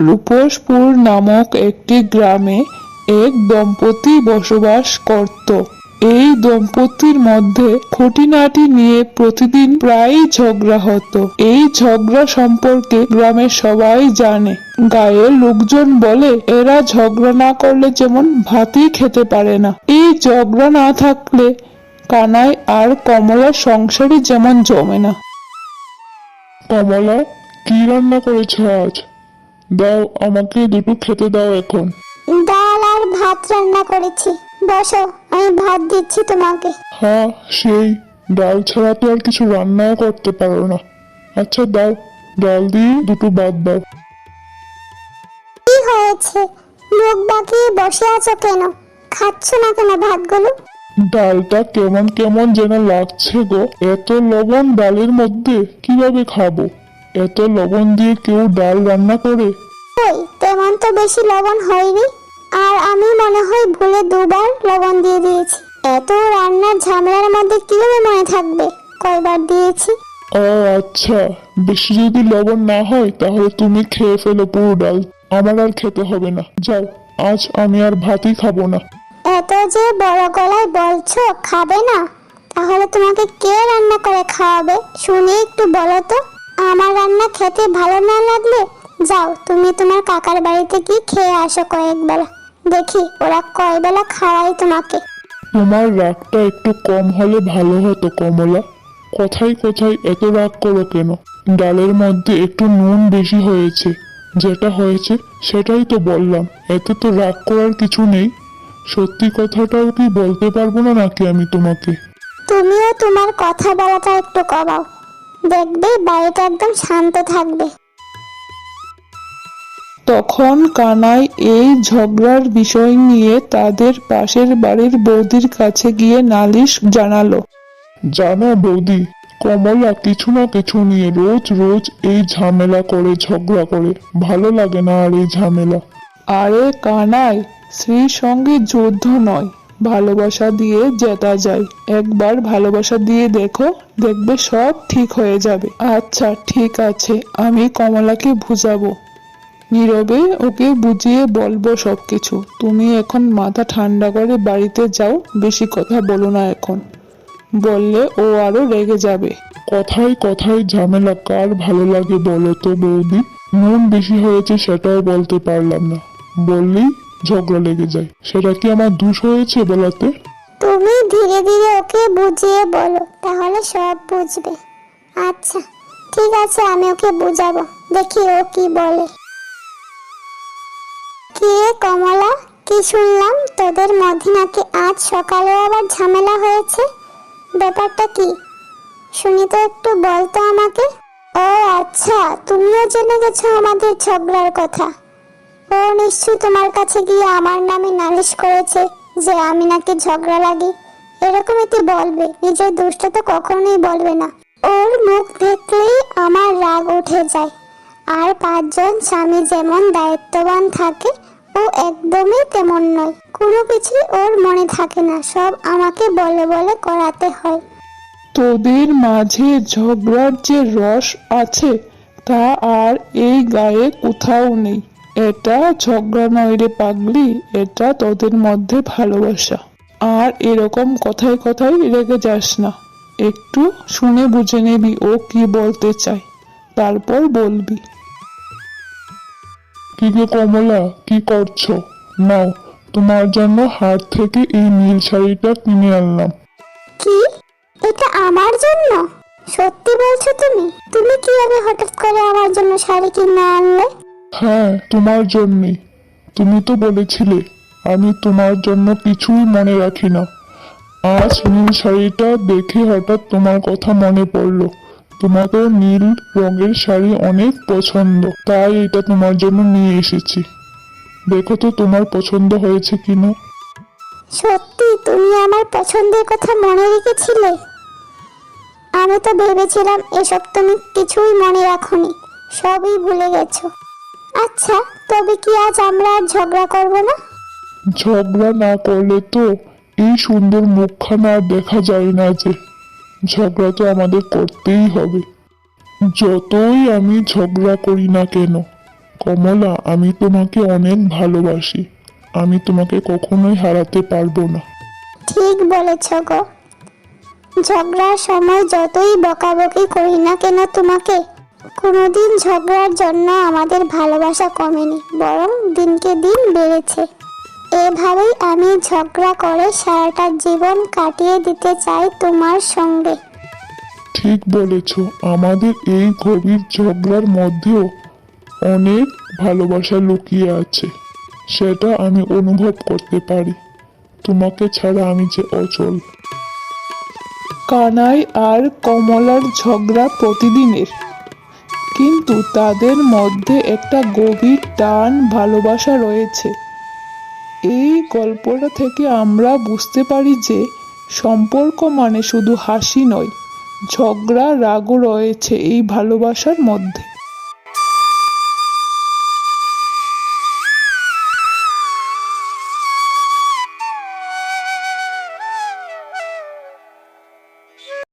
রূপসপুর নামক একটি গ্রামে এক দম্পতি বসবাস করত। এই দম্পতির মধ্যে খুঁটিনাটি নিয়ে প্রতিদিন প্রায়ই ঝগড়া হতো। এই ঝগড়া সম্পর্কে গ্রামের সবাই জানে। গায়ের লোকজন বলে, এরা ঝগড়া না করলে যেমন ভাতই খেতে পারে না। এই ঝগড়া না থাকলে কানাই আর কমলার সংসারই যেমন জমে না। কমলা, কি রান্না করেছ আজ? দাও আমাকে দুটো খেতে দাও এখন। ডাল আর ভাত রান্না করেছি। বসো আমি ভাত দিচ্ছি তোমাকে। হ্যাঁ সেই। ডাল ছাড়া তো আর কিছু রান্নাও করতে পারো না। আচ্ছা দাও। ডাল দিয়ে দুটো ভাত দাও। কি হয়েছে? মুখ বাঁকিয়ে বসে আছো কেন? খাচ্ছ না কেন ভাতগুলো? ডালটা কেমন কেমন যেন লাগছে গো। এত লবণ ডালের মধ্যে কীভাবে খাব? এত লবণ দিয়ে কেউ ডাল রান্না করে? ওই তেমন তো বেশি লবণ হয়নি। আর আমি মনে হয় ভুলে দুবার লবণ দিয়ে দিয়েছি। এত রান্নার ঝামেলার মধ্যে কীভাবে মনে থাকবে? কয়বার দিয়েছি? ও আচ্ছা। বেশি যদি লবণ না হয় তাহলে তুমি খেয়ে ফেলো পুরো ডাল। আমার আর খেতে হবে না। যাও আজ আমি আর ভাতই খাব না। এত যে বড় গলায় বলছো খাবে না? তাহলে তোমাকে কে রান্না করে খাওয়াবে? শুনে একটু বলো তো। আমার রান্না খেতে ভালো না লাগলে যাও তুমি তোমার কাকার বাড়িতে কি খেয়ে আসো কয়েক বেলা দেখি ওরা কয় বেলা খাওয়াই তোমাকে। তোমার রাগটা একটু কম হলে ভালো হতো কমলা। কথায় কথায় এত রাগ করো কেন? ডালের মধ্যে একটু নুন বেশি হয়েছে। যেটা হয়েছে সেটাই তো বললাম এতে তো রাগ করার কিছু নেই। সত্যি কথাটাও কি বলতে পারব না নাকি আমি তোমাকে? তুমিও তোমার কথা বলাটা একটু কমাও। দেখবে বাড়িটা একদম শান্ত থাকবে। তখন কানাই এই ঝগড়ার বিষয় নিয়ে তাদের পাশের বাড়ির বৌদির কাছে গিয়ে নালিশ জানালো। জানো বৌদি কমলা কিছু না কিছু নিয়ে রোজ রোজ এই ঝামেলা করে ঝগড়া করে। ভালো লাগে না আর এই ঝামেলা। আরে কানাই স্ত্রীর সঙ্গে যুদ্ধ নয়। ভালোবাসা দিয়ে জেতা যায়। একবার ভালোবাসা দিয়ে দেখো, দেখবে সব ঠিক হয়ে যাবে। আচ্ছা ঠিক আছে, আমি কমলাকে বুঝাবো। নীরবে ওকে বুঝিয়ে বলব সবকিছু। তুমি এখন মাথা ঠান্ডা করে বাড়িতে যাও, বেশি কথা বলো না এখন। বললে ও আরও রেগে যাবে। কথায় কথায় ঝামেলা কার ভালো লাগে বলো তো বৌদি? নুন বেশি হয়েছে সেটাও বলতে পারলাম না। বললেই ঝগড়া লেগে যায়। সেটা কি আমার দোষ হয়েছে বলাতে? তুমি ধীরে ধীরে ওকে বুঝিয়ে বলো, তাহলে সব বুঝবে। আচ্ছা ঠিক আছে, আমি ওকে বুঝাবো। দেখি ও কি বলে। কি কমলা? কি শুনলাম? তোদের মধ্যে নাকি আজ সকালে আবার ঝামেলা হয়েছে? ব্যাপারটা কি? শুনি তো একটু বলতো আমাকে। ও আচ্ছা তুমিও জেনে গেছো আমাদের ঝগড়ার কথা। ও নিশ্চয়ই তোমার কাছে গিয়ে আমার নামে নালিশ করেছে যে আমি নাকি ঝগড়া লাগি। এরকমই তো বলবে, নিজের দোষটা তো কখনোই বলবে না। ওর মুখ দেখলেই আমার রাগ উঠে যায়। আর পাঁচজন স্বামী যেমন দায়িত্ববান থাকে, ও একদমই তেমন নয়। কোনো কিছুই ওর মনে থাকে না, সব আমাকে বলে বলে করাতে হয়। তোদের মাঝে ঝগড়ার যে রস আছে, তা আর এই গায়ে কোথাও নেই। এটা ঝগড়া নয় রে পাগলি এটা তোদের মধ্যে ভালোবাসা। আর এরকম কথায় কথায় রেগে যাস না। একটু শুনে বুঝে নিবি ও কি বলতে চায় তারপর বলবি। কি গো কমলা কি করছ? নাও তোমার জন্য হাট থেকে এই নীল শাড়িটা কিনে আনলাম। কি? এটা আমার জন্য? সত্যি বলছো তুমি? তুমি কীভাবে হঠাৎ করে আমার জন্য শাড়ি কিনে আনলে? হ্যাঁ তোমার জন্যে। তুমি তো বলেছিলে, আমি তোমার জন্য কিছুই মনে রাখি না। আজ নীল শাড়িটা দেখে হঠাৎ তোমার কথা মনে পড়ল। তোমাকে নীল রঙের শাড়ি অনেক পছন্দ, তাই এটা তোমার জন্য নিয়ে এসেছি। দেখো তো তোমার পছন্দ হয়েছে কিনা। সত্যি, তুমি আমার পছন্দের কথা মনে রেখেছিলে? আমি তো ভেবেছিলাম এসব তুমি কিছুই মনে রাখোনি, সবই ভুলে গেছো। আচ্ছা তবে কি আজ আমরা আর ঝগড়া করব না? ঝগড়া না করলে তো এই সুন্দর মুখখানা আর দেখা যায় না যে। ঝগড়া তো আমাদের করতেই হবে। যতই আমি ঝগড়া করি না কেন কমলা আমি তোমাকে অনেক ভালোবাসি। আমি তোমাকে কখনোই হারাতে পারব না। ঠিক বলেছ গো। ঝগড়ার সময় যতই বকাবকি করি না কেন তোমাকে কোনোদিন ঝগড়ার জন্য আমাদের ভালোবাসা কমেনি বরং দিনকে দিন বেড়েছে। এভাবেই আমি ঝগড়া করে সারাটা জীবন কাটিয়ে দিতে চাই তোমার সঙ্গে। ঠিক বলেছ আমাদের এই গভীর ঝগড়ার মধ্যেও অনেক ভালোবাসা লুকিয়ে আছে সেটা আমি অনুভব করতে পারি। তোমাকে ছাড়া আমি যে অচল। কানাই আর কমলার ঝগড়া প্রতিদিনের। কিন্তু তাদের মধ্যে একটা গভীর টান ভালোবাসা রয়েছে। এই গল্পটা থেকে আমরা বুঝতে পারি যে সম্পর্ক মানে শুধু হাসি নয়, ঝগড়া, রাগও রয়েছে এই ভালোবাসার মধ্যে।